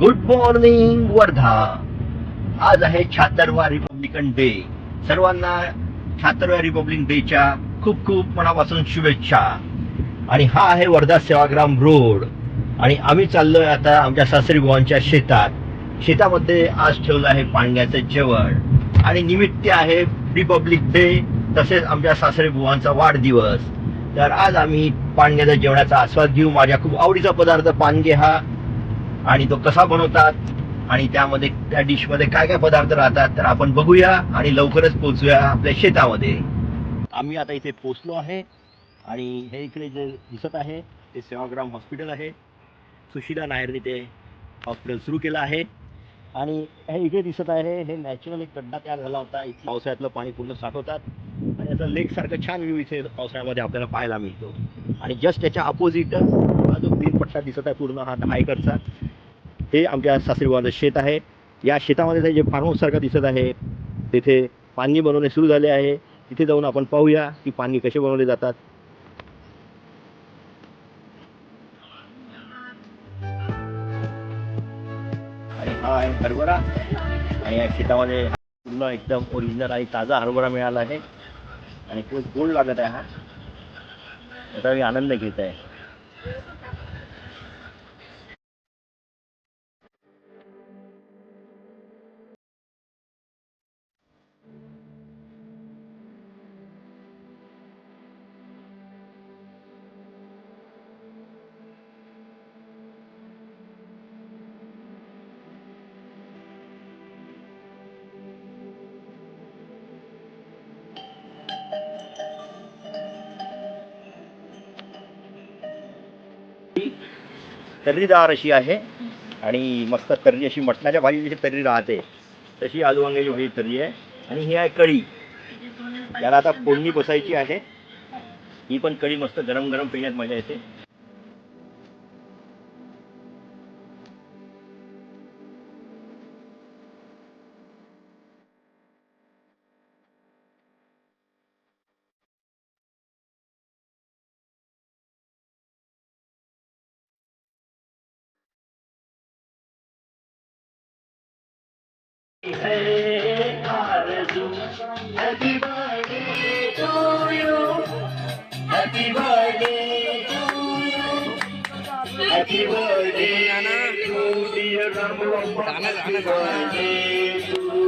Good morning Wardha. आज आहे शहात्तरवा Republican day सर्वांना शहात्तरव्या रिपब्लिक डेच्या खूप खूप मनापासून शुभेच्छा. आणि हा आहे वर्धा सेवाग्राम रोड. आणि आम्ही चाललोय आता आमच्या सासरी बुवांच्या शेतात. शेतामध्ये आज ठेवलं आहे पांड्याचं जेवण. आणि निमित्त आहे रिपब्लिक डे तसेच आमच्या सासरी बुवांचा वाढदिवस. तर आज आम्ही पांग्याच्या जेवणाचा आस्वाद घेऊ. माझ्या खूप आवडीचा पदार्थ पानगे हा आणि तो कसा बनवतात आणि त्यामध्ये त्या डिशमध्ये काय काय पदार्थ राहतात तर आपण बघूया आणि लवकरच पोहोचूया आपल्या शेतामध्ये. आम्ही आता इथे पोचलो आहे आणि हे इकडे जे दिसत आहे ते सेवाग्राम हॉस्पिटल आहे. सुशिला नायरने ते हॉस्पिटल सुरू केलं आहे. आणि हे इकडे दिसत आहे हे नॅचरल एक गड्डा तयार झाला होता. इथे पावसाळ्यातलं पाणी पूर्ण साठवतात. आणि याचा लेकसारखं छान व्ह्यू इथे पावसाळ्यामध्ये आपल्याला पाहायला मिळतो. आणि जस्ट त्याच्या अपोजिटच हा जो ग्रीन पट्टा दिसत आहे पूर्ण हा हायकरचा हे आमच्या सासरीवाचं शेत आहे. या शेतामध्ये जे फार्म दिसत आहे तिथे पाणी बनवणे सुरू झाले आहे. तिथे जाऊन आपण पाहूया की पाणी कसे बनवले जातात. आणि हा आहे हरभरा. आणि या शेतामध्ये पूर्ण एकदम ओरिजिनल आणि ताजा हरभरा मिळाला आहे. आणि खूप गोड लागत आहे हा. आता मी आनंद घेत आहे. तर्रीदार अशी आहे आणि मस्त तर्री अशी मटणाच्या भाजी जशी तर्री राहते तशी आलू वांग्याची भाजी तर्री आहे. आणि ही आहे कढी. याला आता फोडणी बसायची आहे. ही पण कढी मस्त गरम गरम पिण्यात मजा येते. Happy birthday to you.